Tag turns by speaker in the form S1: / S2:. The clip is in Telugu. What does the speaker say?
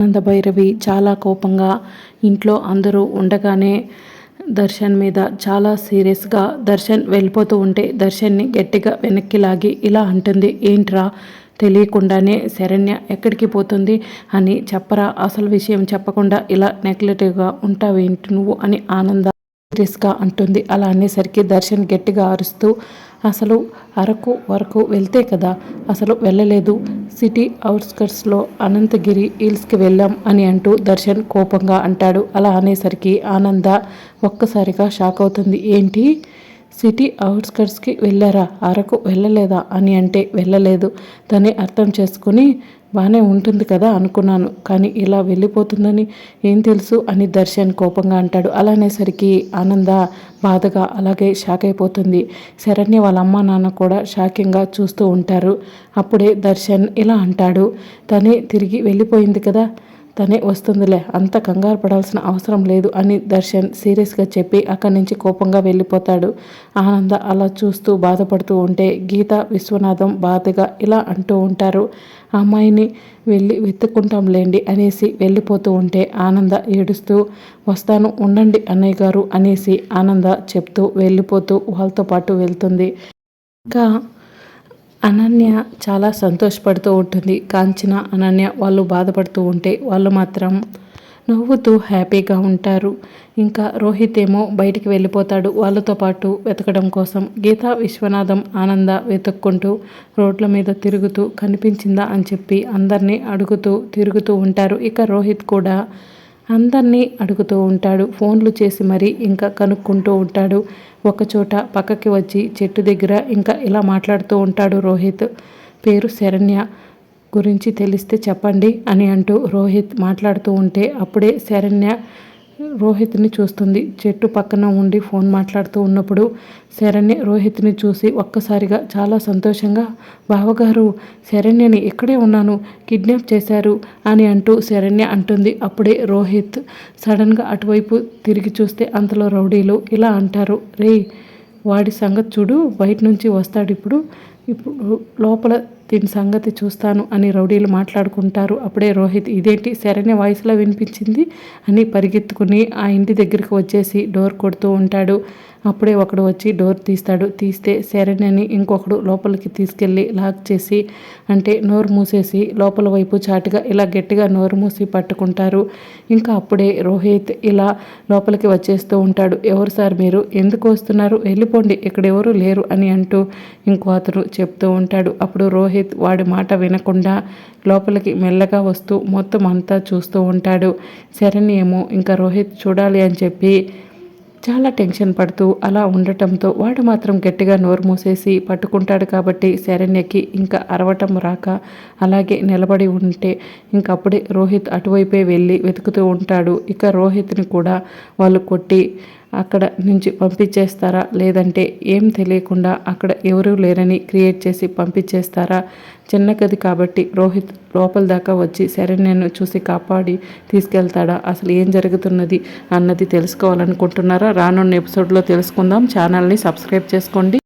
S1: ఆనందభైరవి చాలా కోపంగా ఇంట్లో అందరూ ఉండగానే దర్శన్ మీద చాలా సీరియస్గా దర్శన్ వెళ్ళిపోతూ ఉంటే దర్శన్ని గట్టిగా వెనక్కి లాగి ఇలా అంటుంది ఏంట్రా? తెలియకుండానే శరణ్య ఎక్కడికి పోతుంది అని చెప్పరా? అసలు విషయం చెప్పకుండా ఇలా నెగ్లెటివ్గా ఉంటావేంటి నువ్వు? అని ఆనంద సీరియస్గా అంటుంది. అలా అనేసరికి దర్శన్ గట్టిగా అరుస్తూ అసలు అరకు వరకు వెళ్తే కదా? అసలు వెళ్ళలేదు. సిటీ అవుట్స్కట్స్లో అనంతగిరి హిల్స్కి వెళ్ళాం అని అంటూ దర్శన్ కోపంగా అంటాడు. అలా అనేసరికి ఆనంద ఒక్కసారిగా షాక్ అవుతుంది. ఏంటి? సిటీ అవుట్స్కట్స్కి వెళ్ళారా? అరకు వెళ్ళలేదా? అని అంటే వెళ్ళలేదు. దాన్ని అర్థం చేసుకుని బాగానే ఉంటుంది కదా అనుకున్నాను. కానీ ఇలా వెళ్ళిపోతుందని ఏం తెలుసు అని దర్శన్ కోపంగా అంటాడు. అలానేసరికి ఆనంద బాధగా అలాగే షాక్ అయిపోతుంది. శరణ్య వాళ్ళ అమ్మ నాన్న కూడా షాకింగ్గా చూస్తూ ఉంటారు. అప్పుడే దర్శన్ ఇలా అంటాడు. తనే తిరిగి వెళ్ళిపోయింది కదా. తనే వస్తుందిలే అంత కంగారు పడాల్సిన అవసరం లేదు అని దర్శన్ సీరియస్గా చెప్పి అక్కడి నుంచి కోపంగా వెళ్ళిపోతాడు. ఆనంద అలా చూస్తూ బాధపడుతూ ఉంటే గీత విశ్వనాథం బాధగా ఇలా అంటూ ఉంటారు అమ్మాయిని వెళ్ళి వెతుక్కుంటాంలేండి అనేసి వెళ్ళిపోతూ ఉంటే ఆనంద ఏడుస్తూ వస్తాను ఉండండి అన్నయ్య గారు అనేసి ఆనంద చెప్తూ వెళ్ళిపోతూ వాళ్ళతో పాటు వెళ్తుంది. ఇంకా అనన్య చాలా సంతోషపడుతూ ఉంటుంది. కాంచన అనన్య వాళ్ళు బాధపడుతూ ఉంటే వాళ్ళు మాత్రం నవ్వుతూ హ్యాపీగా ఉంటారు. ఇంకా రోహిత్ ఏమో బయటికి వెళ్ళిపోతాడు. వాళ్ళతో పాటు వెతకడం కోసం గీత విశ్వనాథం ఆనంద వెతుక్కుంటూ రోడ్ల మీద తిరుగుతూ కనిపించిందా అని చెప్పి అందరినీ అడుగుతూ తిరుగుతూ ఉంటారు. ఇక రోహిత్ కూడా అందరినీ అడుగుతూ ఉంటాడు. ఫోన్లు చేసి మరీ ఇంకా కనుక్కుంటూ ఉంటాడు. ఒకచోట పక్కకి వచ్చి చెట్టు దగ్గర ఇంకా ఇలా మాట్లాడుతూ ఉంటాడు రోహిత్. పేరు శరణ్య. గురించి తెలిస్తే చెప్పండి అని అంటూ రోహిత్ మాట్లాడుతూ ఉంటే అప్పుడే శరణ్య రోహిత్ని చూస్తుంది. చెట్టు పక్కన ఉండి ఫోన్ మాట్లాడుతూ ఉన్నప్పుడు శరణ్య రోహిత్ని చూసి ఒక్కసారిగా చాలా సంతోషంగా బావగారు శరణ్యని ఇక్కడే ఉన్నాను కిడ్నాప్ చేశారు అని అంటూ శరణ్య అంటుంది. అప్పుడే రోహిత్ సడన్గా అటువైపు తిరిగి చూస్తే అంతలో రౌడీలు ఇలా అంటారు రే వాడి సంగతి చూడు బయట నుంచి వస్తాడు ఇప్పుడు. ఇప్పుడు లోపల దీని సంగతి చూస్తాను అని రౌడీలు మాట్లాడుకుంటారు. అప్పుడే రోహిత్ ఇదేంటి? సరైన వాయిస్లో వినిపించింది? అని పరిగెత్తుకుని ఆ ఇంటి దగ్గరికి వచ్చేసి డోర్ కొడుతూ ఉంటాడు. అప్పుడే ఒకడు వచ్చి డోర్ తీస్తాడు. తీస్తే శరణ్యని ఇంకొకడు లోపలికి తీసుకెళ్ళి లాక్ చేసి అంటే నోరు మూసేసి లోపల వైపు చాటుగా ఇలా గట్టిగా నోరు మూసి పట్టుకుంటారు. ఇంకా అప్పుడే రోహిత్ ఇలా లోపలికి వచ్చేస్తూ ఉంటాడు. ఎవరు సార్ మీరు? ఎందుకు వస్తున్నారు? వెళ్ళిపోండి. ఇక్కడ ఎవరు లేరు అని అంటూ ఇంకో అతను చెప్తూ ఉంటాడు. అప్పుడు రోహిత్ వాడి మాట వినకుండా లోపలికి మెల్లగా వస్తూ మొత్తం అంతా చూస్తూ ఉంటాడు. శరణ్ ఏమో ఇంకా రోహిత్ చూడాలి అని చెప్పి చాలా టెన్షన్ పడుతూ అలా ఉండటంతో వాడు మాత్రం గట్టిగా నోరు మూసేసి పట్టుకుంటాడు కాబట్టి శరణ్యకి ఇంకా అరవటం రాక అలాగే నిలబడి ఉంటే ఇంకప్పుడే రోహిత్ అటువైపే వెళ్ళి వెతుకుతూ ఉంటాడు. ఇక రోహిత్ని కూడా వాళ్ళు కొట్టి అక్కడ నుంచి పంపించేస్తారా? లేదంటే ఏం తెలియకుండా అక్కడ ఎవరూ లేరని క్రియేట్ చేసి పంపించేస్తారా? చిన్న గది కాబట్టి రోహిత్ లోపల దాకా వచ్చి శరణ్యను చూసి కాపాడి తీసుకెళ్తాడా? అసలు ఏం జరుగుతున్నది అన్నది తెలుసుకోవాలనుకుంటున్నారా? రానున్న ఎపిసోడ్లో తెలుసుకుందాం. ఛానల్ని సబ్స్క్రైబ్ చేసుకోండి.